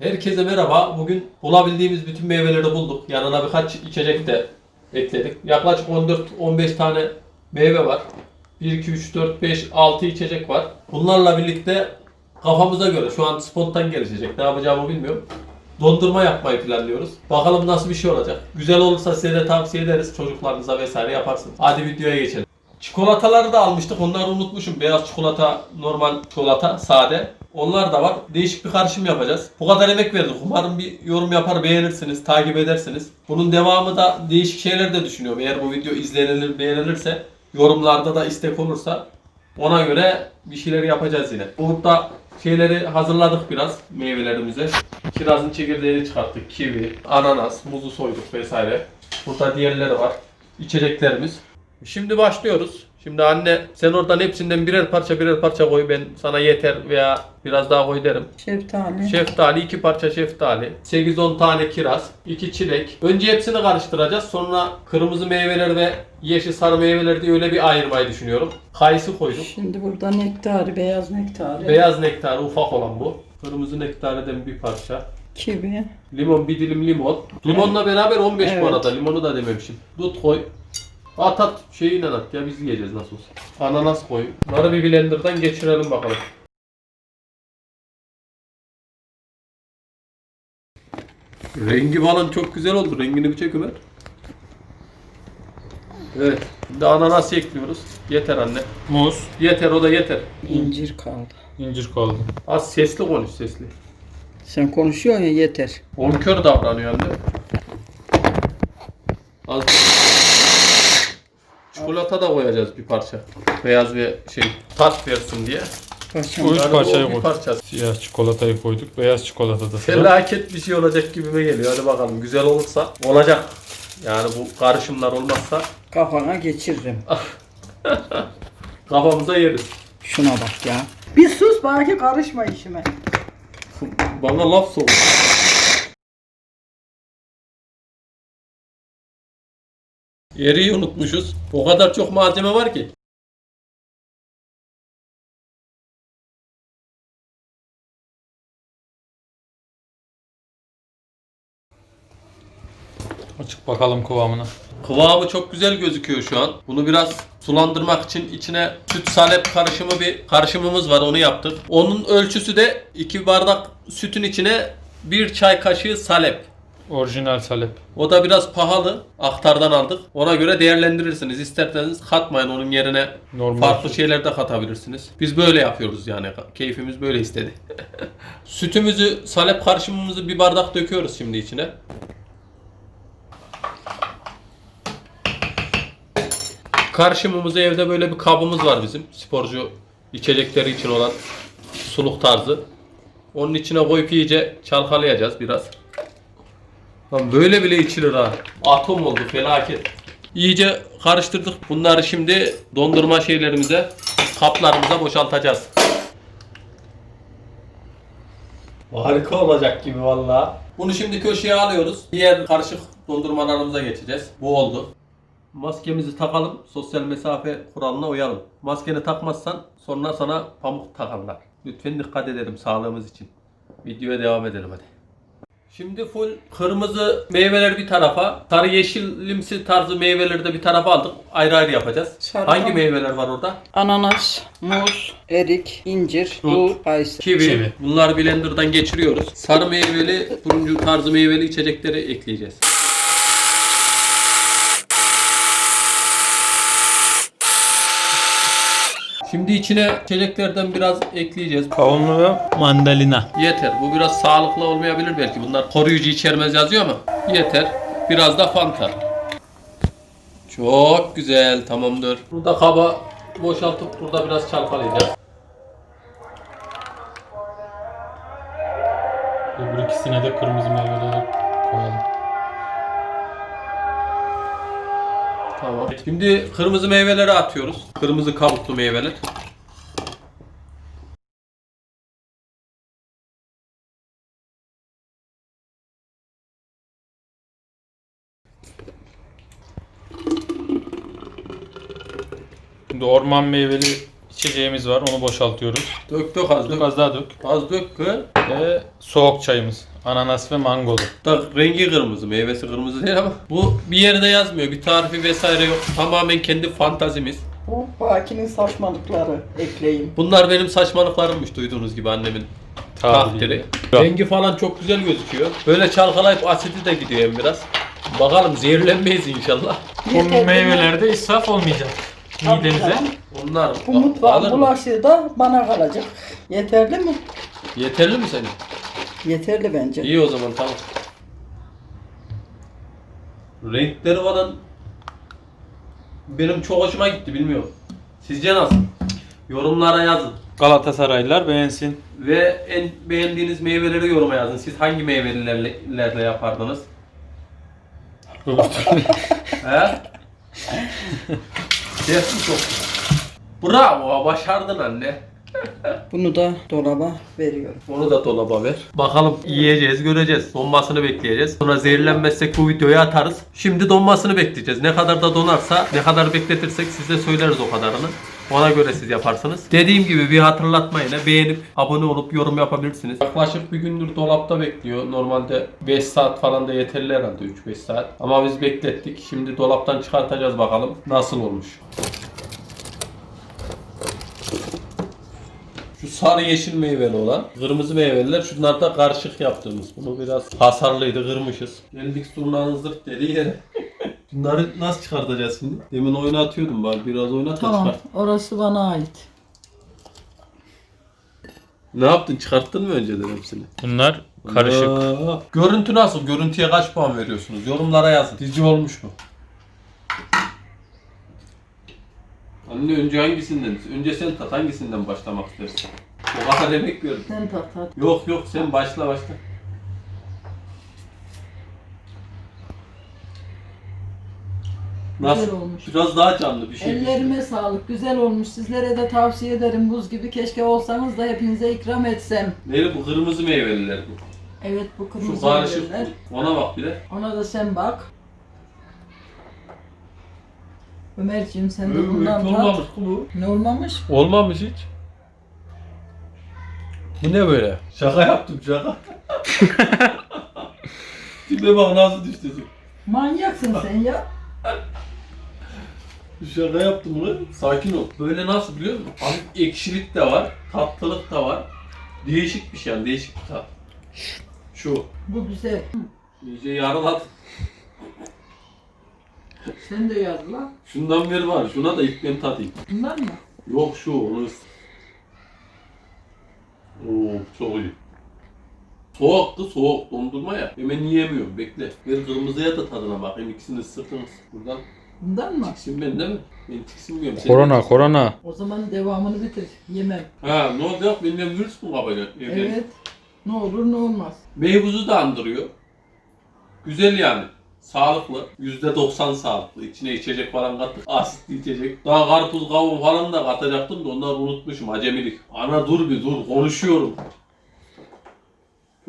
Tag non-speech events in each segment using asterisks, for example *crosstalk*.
Herkese merhaba. Bugün bulabildiğimiz bütün meyveleri bulduk. Yanına birkaç içecek de ekledik. Yaklaşık 14-15 tane meyve var. 1, 2, 3, 4, 5, 6 içecek var. Bunlarla birlikte kafamıza göre şu an spontan gelişecek. Ne yapacağımı bilmiyorum. Dondurma yapmayı planlıyoruz. Bakalım nasıl bir şey olacak. Güzel olursa size de tavsiye ederiz. Çocuklarınıza vesaire yaparsınız. Hadi videoya geçelim. Çikolataları da almıştık. Onları unutmuşum. Beyaz çikolata, normal çikolata, sade. Onlar da var. Değişik bir karışım yapacağız. Bu kadar emek verdik. Umarım bir yorum yapar, beğenirsiniz, takip edersiniz. Bunun devamı da değişik şeyler de düşünüyorum. Eğer bu video izlenilir, beğenilirse, yorumlarda da istek olursa ona göre bir şeyler yapacağız yine. Burada şeyleri hazırladık biraz meyvelerimize. Kirazın çekirdeğini çıkarttık. Kivi, ananas, muzu soyduk vesaire. Burada diğerleri var. İçeceklerimiz. Şimdi başlıyoruz. Şimdi anne sen oradan hepsinden birer parça birer parça koy ben sana yeter veya biraz daha koy derim. Şeftali. Şeftali, iki parça şeftali, 8-10 tane kiraz, 2 çilek. Önce hepsini karıştıracağız. Sonra kırmızı meyveler ve yeşil sarı meyveler diye öyle bir ayırmayı düşünüyorum. Kayısı koyduk. Şimdi burada nektarı, beyaz nektarı. Beyaz nektarı ufak olan bu. Kırmızı nektareden bir parça. Kivi. Limon, bir dilim limon. Limonla beraber 15 bu Evet. arada. Limonu da dememişim. Dut koy. At at şeyiyle at ya biz yiyeceğiz nasıl olsa. Ananas koy. Bunları bir blenderdan geçirelim bakalım. Rengi falan çok güzel oldu. Rengini bir çek Ömer. Evet. Şimdi ananas ekliyoruz. Yeter anne. Muz, Yeter o da yeter. incir kaldı. incir kaldı. Az sesli konuş sesli. Sen konuşuyorsun ya yeter. Bonkör davranıyor anne. Az. Çikolata da koyacağız bir parça. Beyaz ve şey tat versin diye. Kaçan. Üç parçayı o bir koy. parçası. Siyah çikolatayı koyduk. Beyaz çikolata da. Felaket bir şey olacak gibime geliyor. Hadi bakalım güzel olursa olacak. Yani bu karışımlar olmazsa Kafana geçiririm. *laughs* kafamıza yeriz. Şuna bak ya. Bir sus belki karışma işime. Bana laf soğuk. Eriği unutmuşuz. O kadar çok malzeme var ki. Açık bakalım kıvamına. Kıvamı çok güzel gözüküyor şu an. Bunu biraz sulandırmak için içine süt salep karışımı bir karışımımız var onu yaptık. Onun ölçüsü de 2 bardak sütün içine 1 çay kaşığı salep. Orijinal salep. O da biraz pahalı. Aktardan aldık. Ona göre değerlendirirsiniz. İsterseniz katmayın onun yerine Normal farklı şeyler de katabilirsiniz. Biz böyle yapıyoruz yani. Keyfimiz böyle istedi. *laughs* Sütümüzü, salep karışımımızı bir bardak döküyoruz şimdi içine. Karışımımızı evde böyle bir kabımız var bizim. Sporcu içecekleri için olan suluk tarzı. Onun içine koyup iyice çalkalayacağız biraz. Lan böyle bile içilir ha. Atom oldu felaket. İyice karıştırdık. Bunları şimdi dondurma şeylerimize, kaplarımıza boşaltacağız. Harika olacak gibi valla. Bunu şimdi köşeye alıyoruz. Diğer karışık dondurmalarımıza geçeceğiz. Bu oldu. Maskemizi takalım. Sosyal mesafe kuralına uyalım. Maskeni takmazsan sonra sana pamuk takarlar. Lütfen dikkat edelim sağlığımız için. Videoya devam edelim hadi. Şimdi full kırmızı meyveler bir tarafa, sarı yeşilimsi tarzı meyveleri de bir tarafa aldık. Ayrı ayrı yapacağız. Sarı Hangi meyveler var orada? Ananas, muz, erik, incir, dut, kayısı. Kivi. Kivi. Bunları blenderdan geçiriyoruz. Sarı meyveli, turuncu tarzı meyveli içecekleri ekleyeceğiz. Şimdi içine içeceklerden biraz ekleyeceğiz. Kavunlu ve mandalina. Yeter. Bu biraz sağlıklı olmayabilir belki. Bunlar koruyucu içermez yazıyor ama yeter. Biraz da Fanta. Çok güzel. Tamamdır. Burada kaba boşaltıp burada biraz çalkalayacağız. Öbür ikisine de kırmızı meyveleri koyalım. Tamam. Şimdi kırmızı meyveleri atıyoruz. Kırmızı kabuklu meyveler. Şimdi orman meyveli içeceğimiz var. Onu boşaltıyoruz. Dök dök az Dök dök. az daha dök. Az dök ki. Ve soğuk çayımız. Ananas ve mangolu. Da rengi kırmızı, meyvesi kırmızı değil ama bu bir yerde yazmıyor. Bir tarifi vesaire yok. Tamamen kendi fantazimiz. Bu Baki'nin saçmalıkları ekleyeyim. Bunlar benim saçmalıklarımmış duyduğunuz gibi annemin takdiri. Rengi falan çok güzel gözüküyor. Böyle çalkalayıp asidi de gidiyor hem biraz. Bakalım zehirlenmeyiz inşallah. Bu meyvelerde israf olmayacak. Midenize. canım. Onlar Bu alır mutfağın mı? bulaşığı da bana kalacak. Yeterli mi? Yeterli mi senin? Yeterli bence. İyi o zaman tamam. Renkleri falan benim çok hoşuma gitti bilmiyorum. Sizce nasıl? Yorumlara yazın. Galatasaraylılar beğensin. Ve en beğendiğiniz meyveleri yoruma yazın. Siz hangi meyvelerle yapardınız? *laughs* He? Ses çok. Bravo, başardın anne. Bunu da dolaba veriyorum. Onu da dolaba ver. Bakalım yiyeceğiz, göreceğiz. Donmasını bekleyeceğiz. Sonra zehirlenmezsek bu videoyu atarız. Şimdi donmasını bekleyeceğiz. Ne kadar da donarsa, ne kadar bekletirsek size söyleriz o kadarını. Ona göre siz yaparsınız. Dediğim gibi bir hatırlatma yine beğenip abone olup yorum yapabilirsiniz. Yaklaşık bir gündür dolapta bekliyor. Normalde 5 saat falan da yeterli herhalde 3-5 saat. Ama biz beklettik. Şimdi dolaptan çıkartacağız bakalım nasıl olmuş. Şu sarı yeşil meyveli olan, kırmızı meyveliler şunlar da karışık yaptığımız. Bunu biraz hasarlıydı, kırmışız. Geldik zurnanın zırt dediği yere. Bunları nasıl çıkartacağız şimdi? Demin oynatıyordum bari biraz oynat da Tamam. çıkart. Orası bana ait. Ne yaptın? Çıkarttın mı önceden hepsini? Bunlar karışık. Aa, görüntü nasıl? Görüntüye kaç puan veriyorsunuz? Yorumlara yazın. Dizi olmuş mu? Anne önce hangisinden? Önce sen tat. Hangisinden başlamak istersin? O kadar emek verdim. Sen tat tat. Yok yok sen başla başla. Nasıl? Güzel olmuş. Biraz daha canlı bir şey. Ellerime sağlık. Güzel olmuş. Sizlere de tavsiye ederim. Buz gibi. Keşke olsanız da hepinize ikram etsem. Neydi bu kırmızı meyveliler bu. Evet bu Şu kırmızı karışık meyveler. bu. Ona bak bir de. Ona da sen bak. Ömerciğim sen de bundan tat. olmamış bu. Ne olmamış? Olmamış hiç. Bu ne böyle? Şaka yaptım şaka. *laughs* Tipe bak nasıl düştü. Manyaksın sen ya. *laughs* Şaka yaptım lan. Sakin ol. Böyle nasıl biliyor musun? Hafif ekşilik de var, tatlılık da var. Değişik bir şey yani, değişik bir tat. Şu. Bu güzel. İyice yarılat. Sen de yaz lan. Şundan ver var. Şuna da ilk ben tadayım. Bunlar mı? Yok şu onu. ıs- Oo çok iyi. Soğuktu soğuk dondurma ya. Hemen yiyemiyorum bekle. Ver kırmızıya da tadına bakayım ikisini ısırtınız. Buradan Bundan mı? tiksin ben değil mi? Ben tiksinmiyorum. Sen Korona, korona. O zaman devamını bitir. Yemem. Ha ne olacak? Benden virüs mü kapacak? Evet. Ne olur ne olmaz. Meyvuzu da andırıyor. Güzel yani. Sağlıklı. %90 sağlıklı. İçine içecek falan kattık. Asitli içecek. Daha karpuz, kavun falan da katacaktım da onları unutmuşum. Acemilik. Ana dur bir dur. Konuşuyorum.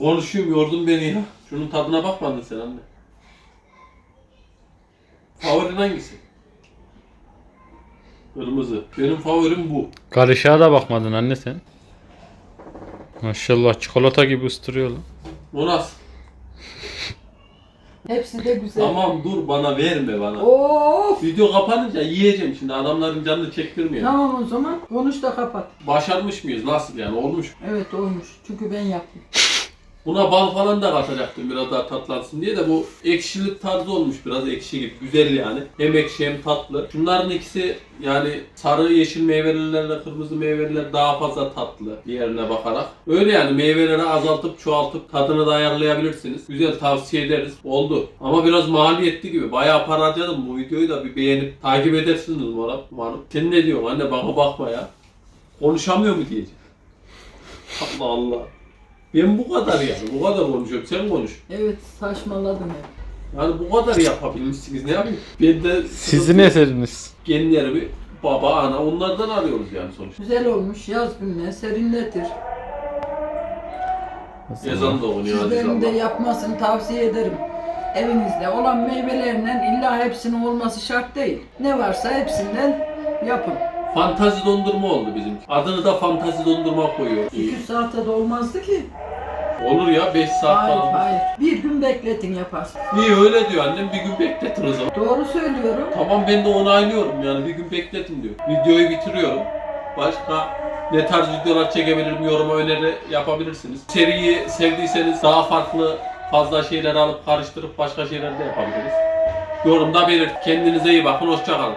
Konuşuyorum yordun beni ya. Şunun tadına bakmadın sen anne. Favorin hangisi? Kırmızı. Benim favorim bu. Karışığa da bakmadın anne sen. Maşallah çikolata gibi ıstırıyor lan. O nasıl? *laughs* Hepsi de güzel. Tamam dur bana verme bana. Of. Video kapanınca yiyeceğim şimdi adamların canını çektirmiyor. Tamam o zaman konuş da kapat. Başarmış mıyız? Nasıl yani? Olmuş. mu? Evet olmuş. Çünkü ben yaptım. Buna bal falan da katacaktım biraz daha tatlansın diye de bu ekşilik tarzı olmuş biraz ekşi gibi. Güzel yani. Hem ekşi hem tatlı. Şunların ikisi yani sarı yeşil meyvelilerle kırmızı meyveliler daha fazla tatlı diğerine bakarak. Öyle yani meyveleri azaltıp çoğaltıp tadını da ayarlayabilirsiniz. Güzel tavsiye ederiz. Oldu. Ama biraz maliyetli gibi. Bayağı para harcadım bu videoyu da bir beğenip takip edersiniz umarım. umarım. Sen ne diyorsun anne bana bakma ya. Konuşamıyor mu diyeceğim. *laughs* Allah Allah. Ben bu kadar yani. Bu kadar konuşuyorum. Sen konuş. Evet saçmaladım hep. Yani bu kadar yapabilmişsiniz. Ne yapayım? Ben de Sizin eseriniz. genlerimi baba, ana onlardan arıyoruz yani sonuçta. Güzel olmuş. Yaz gününe serinletir. Ezan da okunuyor hadi Sizlerin de Allah. yapmasını tavsiye ederim. Evinizde olan meyvelerinden illa hepsinin olması şart değil. Ne varsa hepsinden yapın. Fantazi dondurma oldu bizim. Adını da fantazi dondurma koyuyor. 2 saate de olmazdı ki. Olur ya 5 saat Hayır falan. hayır. Bir gün bekletin yaparsın. İyi öyle diyor annem bir gün bekletin o zaman. Doğru söylüyorum. Tamam ben de onaylıyorum yani bir gün bekletin diyor. Videoyu bitiriyorum. Başka ne tarz videolar çekebilirim yoruma öneri yapabilirsiniz. Seriyi sevdiyseniz daha farklı fazla şeyler alıp karıştırıp başka şeyler de yapabiliriz. Yorumda belirt. Kendinize iyi bakın. Hoşçakalın.